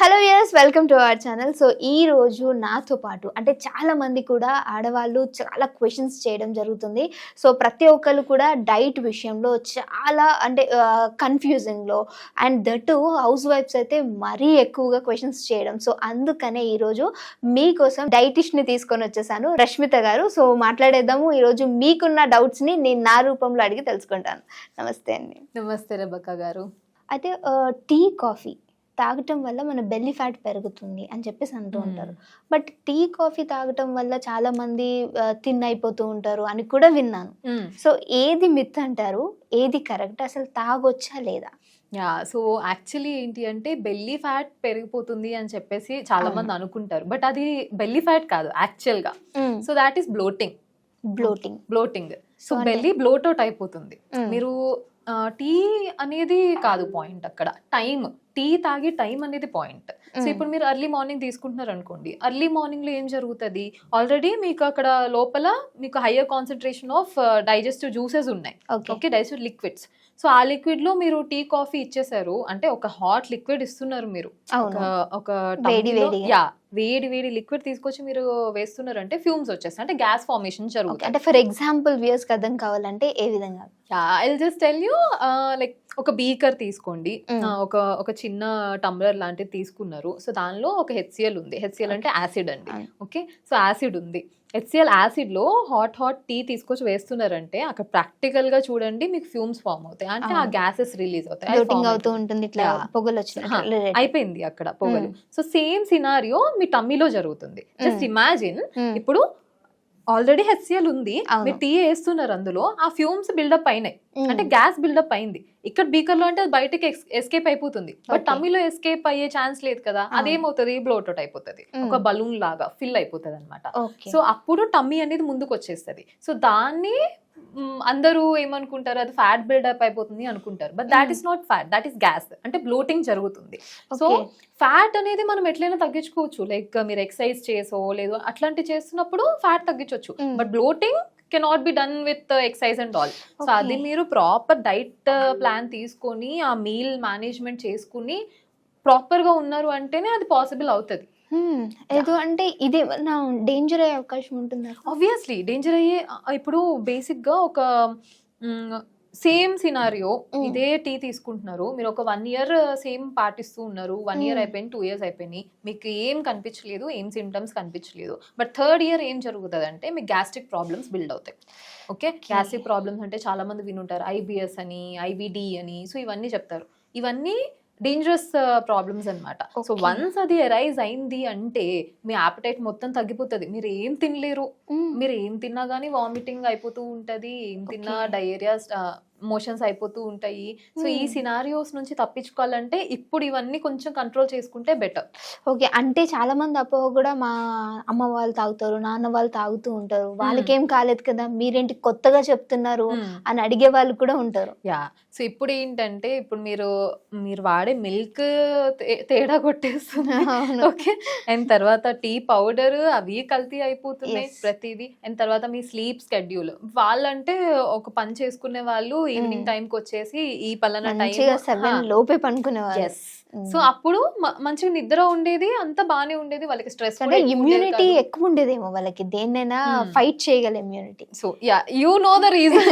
Hello yes welcome to our channel so ఈ రోజు నాతో పాటు అంటే చాలా మంది కూడా ఆడవాళ్ళు చాలా క్వశ్చన్స్ చేయడం జరుగుతుంది. సో ప్రతి ఒక్కరు కూడా డైట్ విషయంలో చాలా అంటే కన్ఫ్యూజింగ్లో అండ్ దట్ హౌస్ వైఫ్స్ అయితే మరీ ఎక్కువగా క్వశ్చన్స్ చేయడం. సో అందుకనే ఈరోజు మీకోసం డైటిష్ని తీసుకొని వచ్చేసాను రష్మిత గారు. సో మాట్లాడేద్దాము. ఈరోజు మీకున్న డౌట్స్ని నేను నా రూపంలో అడిగి తెలుసుకుంటాను. నమస్తే అండి. నమస్తే రెబక్క గారు. అయితే టీ కాఫీ తాగటం వల్ల మన బెల్లీ ఫ్యాట్ పెరుగుతుంది అని చెప్పేసి అంటూ ఉంటారు. బట్ టీ కాఫీ తాగటం వల్ల చాలా మంది తిన్ అయిపోతూ ఉంటారు అని కూడా విన్నాను. సో ఏది మిత్ అంటారు? ఏది కరెక్ట్ అసలు తాగొచ్చా లేదా? యా సో యాక్చువల్లీ ఏంటి అంటే బెల్లీ ఫ్యాట్ పెరిగిపోతుంది అని చెప్పేసి చాలా మంది అనుకుంటారు. బట్ అది బెల్లీ ఫ్యాట్ కాదు యాక్చువల్గా. So that is bloating bloating bloating so belly bloat out అయిపోతుంది. Mm. మీరు టీ అనేది కాదు పాయింట్ అక్కడ. టైం టీ తాగే టైం అనేది పాయింట్ సో Mm. ఇప్పుడు మీరు ఎర్లీ మార్నింగ్ తీసుకుంటున్నారు అనుకోండి. ఎర్లీ మార్నింగ్లో ఏం జరుగుతుంది? ఆల్రెడీ మీకు అక్కడ లోపల మీకు higher concentration of digestive juices ఉన్నాయి. Okay okay digestive liquids so ఆ లిక్విడ్లో మీరు టీ కాఫీ ఇచ్చేసారు. అంటే ఒక హాట్ లిక్విడ్ ఇస్తున్నారు మీరు. ఒక. యా వేడి వేడి లిక్విడ్ తీసుకొచ్చి మీరు వేస్తున్నారు అంటే ఫ్యూమ్స్ వచ్చేస్తాయి. అంటే గ్యాస్ ఫార్మేషన్ జరుగుతుంది. అంటే ఫర్ ఎగ్జాంపుల్ వ్యూస్ అర్థం కావాలంటే ఏ విధంగా? I just tell you like ఒక బీకర్ తీసుకోండి. ఒక ఒక చిన్న టంబ్లర్ లాంటిది తీసుకున్నారు. సో దానిలో ఒక హెచ్సిఎల్ ఉంది. హెచ్సిఎల్ అంటే యాసిడ్ అండి. ఓకే సో యాసిడ్ ఉంది. హెచ్సిఎల్ యాసిడ్లో హాట్ హాట్ టీ తీసుకొచ్చి వేస్తున్నారంటే అక్కడ ప్రాక్టికల్గా చూడండి మీకు ఫ్యూమ్స్ ఫామ్ అవుతాయి. అంటే ఆ. గ్యాసెస్ రిలీజ్ అవుతాయి. అవుతూ ఉంటుంది ఇట్లా. పొగలు అయిపోయింది అక్కడ పొగలు. సో సేమ్ సినారియో మీ టమ్మీలో జరుగుతుంది. జస్ట్. ఇమాజిన్ ఇప్పుడు ఆల్రెడీ హెచ్సిఎల్ ఉంది. మీరు టీ వేస్తున్నారు అందులో. ఆ ఫ్యూమ్స్ బిల్డప్ అయినాయి. అంటే గ్యాస్ బిల్డప్ అయింది. ఇక్కడ బీకర్లో అంటే అది బయటకి ఎస్కేప్ అయిపోతుంది. బట్. టమ్మీలో ఎస్కేప్ అయ్యే ఛాన్స్ లేదు కదా. అదేమవుతుంది? బ్లోట్ అవుట్ అయిపోతుంది. ఒక బలూన్ లాగా ఫిల్ అయిపోతుంది అనమాట సో అప్పుడు టమ్మీ అనేది ముందుకు వచ్చేస్తుంది సో దాన్ని అందరూ ఏమనుకుంటారు? అది ఫ్యాట్ బిల్డప్ అయిపోతుంది అనుకుంటారు. But that. Is not fat that is gas అంటే బ్లోటింగ్ జరుగుతుంది. సో ఫ్యాట్ అనేది మనం ఎట్లయినా తగ్గించుకోవచ్చు. లైక్ మీరు ఎక్సర్సైజ్ చేసో లేదు అట్లాంటి చేస్తున్నప్పుడు ఫ్యాట్ తగ్గించవచ్చు. But bloating cannot be done with exercise and all so. అది మీరు ప్రాపర్ డైట్ ప్లాన్ తీసుకొని ఆ మీల్ మేనేజ్మెంట్ చేసుకుని ప్రాపర్గా ఉన్నారు అంటేనే అది పాసిబుల్ అవుతుంది. ఏదో అంటే ఇది నా డేంజర్ అయ్యే అవకాశం ఉంటుందా ఆబ్వియస్లీ డేంజర్ అయ్యే ఆ, ఇప్పుడు బేసిక్గా ఒక సేమ్ సినారియో Mm. ఇదే టీ తీసుకుంటున్నారు. మీరు ఒక వన్ ఇయర్ సేమ్ పాటిస్తూ ఉన్నారు. One year Mm. అయిపోయింది టూ ఇయర్స్ అయిపోయినాయి. మీకు ఏం కనిపించలేదు ఏం సిమ్టమ్స్ కనిపించలేదు. బట్ థర్డ్ ఇయర్ ఏం జరుగుతుంది అంటే మీకు గ్యాస్ట్రిక్ ప్రాబ్లమ్స్ బిల్డ్ అవుతాయి ఓకే గ్యాస్ట్రిక్ ప్రాబ్లమ్స్ అంటే చాలా మంది వినుంటారు. ఐబిఎస్ అని ఐబిడి అని. సో ఇవన్నీ చెప్తారు. ఇవన్నీ డేంజరస్ ప్రాబ్లమ్స్ అన్నమాట సో. వన్స్ అది అరైజ్ అయింది అంటే మీ ఆపటైట్ మొత్తం తగ్గిపోతుంది మీరు ఏం తినలేరు Hmm. మీరు ఏం తిన్నా కానీ వామిటింగ్ అయిపోతూ ఉంటది ఏం తిన్నా. డయేరియా మోషన్స్ అయిపోతూ ఉంటాయి. సో ఈ Hmm. సినారియోస్ నుంచి తప్పించుకోవాలంటే ఇప్పుడు ఇవన్నీ కొంచెం కంట్రోల్ చేసుకుంటే బెటర్. ఓకే. అంటే చాలా మంది అపోహ కూడా మా అమ్మ వాళ్ళు తాగుతారు నాన్న వాళ్ళు తాగుతూ ఉంటారు. వాళ్ళకేం కాలేదు కదా మీరేంటి కొత్తగా చెప్తున్నారు అని అడిగే వాళ్ళు కూడా ఉంటారు. యా. సో ఇప్పుడు ఏంటంటే ఇప్పుడు మీరు మీరు వాడే మిల్క్ తేడా కొట్టేస్తుంది. అవును. ఓకే. అండ్ తర్వాత టీ పౌడర్ అవి కల్తీ అయిపోతున్నాయి. ప్రతిదీ. అండ్ తర్వాత మీ స్లీప్ స్కెడ్యూల్. వాళ్ళంటే ఒక పని చేసుకునే వాళ్ళు ఈవినింగ్. టైం కి వచ్చేసి ఈ పలానా టైం లోపే పనుకునేవారు సో అప్పుడు మంచిగా నిద్ర ఉండేది అంత బాగానే ఉండేది వాళ్ళకి స్ట్రెస్ అంటే ఇమ్యూనిటీ ఎక్కువ ఉండేదేమో వాళ్ళకి దేన్నైనా. ఫైట్ చేయగల immunity so ya you know the reason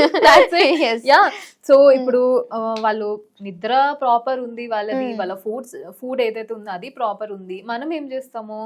ya so ఇప్పుడు ఆ, వాళ్ళు నిద్ర ప్రాపర్ ఉంది వాళ్ళది Mm. వాళ్ళ ఫుడ్స్ ఫుడ్ ఏదైతే ఉందో అది ప్రాపర్ ఉంది మనం ఏం చేస్తాము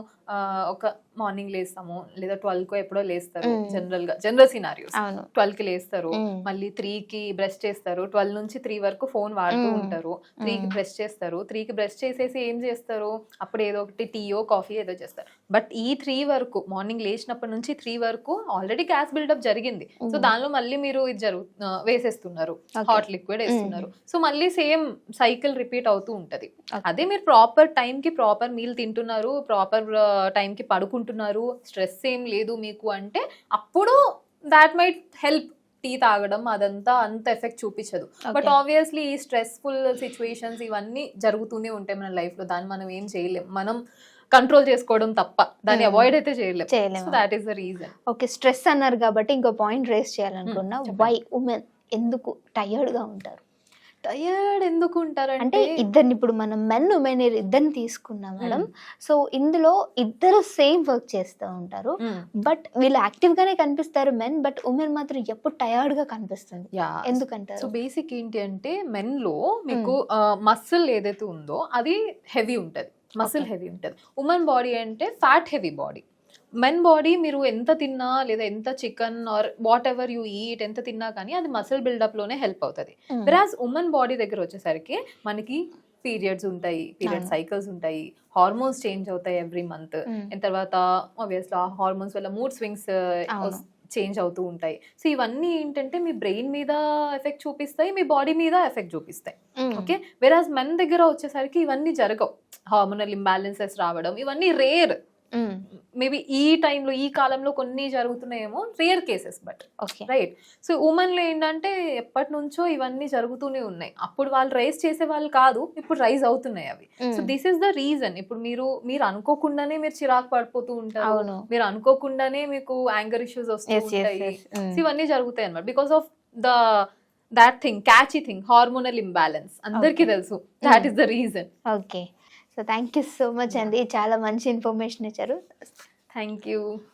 ఒక మార్నింగ్ లేస్తాము లేదా ట్వెల్వ్ కో ఎప్పుడో లేస్తారు. జనరల్గా జనరల్ సినారియోస్ ట్వెల్వ్కి లేస్తారు Mm. మళ్ళీ త్రీ కి బ్రష్ చేస్తారు ట్వెల్వ్ నుంచి త్రీ వరకు ఫోన్ వాడుతూ. ఉంటారు త్రీ కి. బ్రష్ చేస్తారు త్రీ కి బ్రష్ చేసేసి ఏం చేస్తారు అప్పుడు ఏదో ఒకటి టీయో కాఫీ ఏదో చేస్తారు బట్ ఈ త్రీ వరకు మార్నింగ్ లేచినప్పటి నుంచి త్రీ వరకు ఆల్రెడీ గ్యాస్ బిల్డప్ జరిగింది సో. దానిలో మళ్ళీ మీరు ఇది జరుగు వేసేస్తున్నారు. హాట్ లిక్విడ్ వేస్తున్నారు సో మళ్ళీ సేమ్ సైకిల్ రిపీట్ అవుతూ ఉంటది. అదే మీరు ప్రాపర్ టైం కి ప్రాపర్ మీల్ తింటున్నారు ప్రాపర్ టైం కి పడుకుంటున్నారు స్ట్రెస్ ఏం లేదు మీకు అంటే అప్పుడు దాట్ మైట్ హెల్ప్ టీ తాగడం అదంతా అంత ఎఫెక్ట్ చూపించదు బట్. ఆబ్వియస్లీ ఈ స్ట్రెస్ఫుల్ సిచ్యువేషన్స్ ఇవన్నీ జరుగుతూనే ఉంటాయి మన లైఫ్లో దాన్ని మనం ఏం చేయలేం మనం కంట్రోల్ చేసుకోవడం తప్ప. దాన్ని Hmm. అవాయిడ్ అయితే చేయలేం. చేయలేము. That is the reason okay stress అన్నారు కాబట్టి ఇంకో పాయింట్ రేస్ చేయాలనుకున్నా Hmm. వై ఉమెన్ ఎందుకు టయర్డ్గా ఉంటారు? టయర్డ్ ఎందుకు అంటే ఉంటారంటే ఇద్దరిని ఇప్పుడు మనం మెన్ ఉమెన్ ఇద్దరిని తీసుకున్నాం మేడం. మ్మ్. సో ఇందులో ఇద్దరు సేమ్ వర్క్ చేస్తూ ఉంటారు. బట్ వీళ్ళు యాక్టివ్ గానే కనిపిస్తారు మెన్ బట్ ఉమెన్ మాత్రం ఎప్పుడు టయర్డ్గా కనిపిస్తుంది. యా సో ఎందుకంటారు బేసిక్ ఏంటి అంటే మెన్లో మీకు మసిల్ ఏదైతే ఉందో అది హెవీ ఉంటది. మసిల్. హెవీ ఉంటది ఉమెన్ బాడీ అంటే fat heavy body men body మీరు ఎంత తిన్నా లేదా ఎంత chicken or whatever you eat ఎంత తిన్నా కానీ అది మసిల్ బిల్డప్లోనే హెల్ప్ అవుతుంది మ్మ్. వెరాజ్ ఉమెన్ బాడీ దగ్గర వచ్చేసరికి మనకి పీరియడ్స్ ఉంటాయి పీరియడ్ అవును. సైకిల్స్ ఉంటాయి హార్మోన్స్ చేంజ్ అవుతాయి ఎవ్రీ మంత్. అండ్ తర్వాత ఆబ్వియస్లీ ఆ హార్మోన్స్ వల్ల మూడ్ స్వింగ్స్. చేంజ్ అవుతూ ఉంటాయి సో ఇవన్నీ ఏంటంటే మీ బ్రెయిన్ మీద ఎఫెక్ట్ చూపిస్తాయి మీ బాడీ మీద ఎఫెక్ట్ చూపిస్తాయి. ఓకే వెరాజ్ మెన్ దగ్గర వచ్చేసరికి ఇవన్నీ జరగవు హార్మోనల్ ఇంబ్యాలెన్సెస్ రావడం ఇవన్నీ రేర్. మేబీ ఈ టైంలో ఈ కాలంలో కొన్ని జరుగుతున్నాయేమో rare cases but okay right so ఉమెన్లో ఏంటంటే ఎప్పటి నుంచో ఇవన్నీ జరుగుతూనే ఉన్నాయి. అప్పుడు వాళ్ళు రైజ్ చేసే వాళ్ళు కాదు ఇప్పుడు రైజ్ అవుతున్నాయి అవి. So this is the reason ఇప్పుడు మీరు మీరు అనుకోకుండానే మీరు చిరాకు పడిపోతూ ఉంటారు. మీరు అనుకోకుండానే మీకు యాంగర్ ఇష్యూస్ వస్తూ ఎస్ ఎస్ ఉంటాయి. Yes hmm. So ఇవన్నీ జరుగుతాయి అన్నమాట. Because of the that thing catchy thing hormonal imbalance అందరికీ. తెలుసు. That is the reason okay so thank you so much అండి చాలా మంచి ఇన్ఫర్మేషన్ ఇచ్చారు. Thank you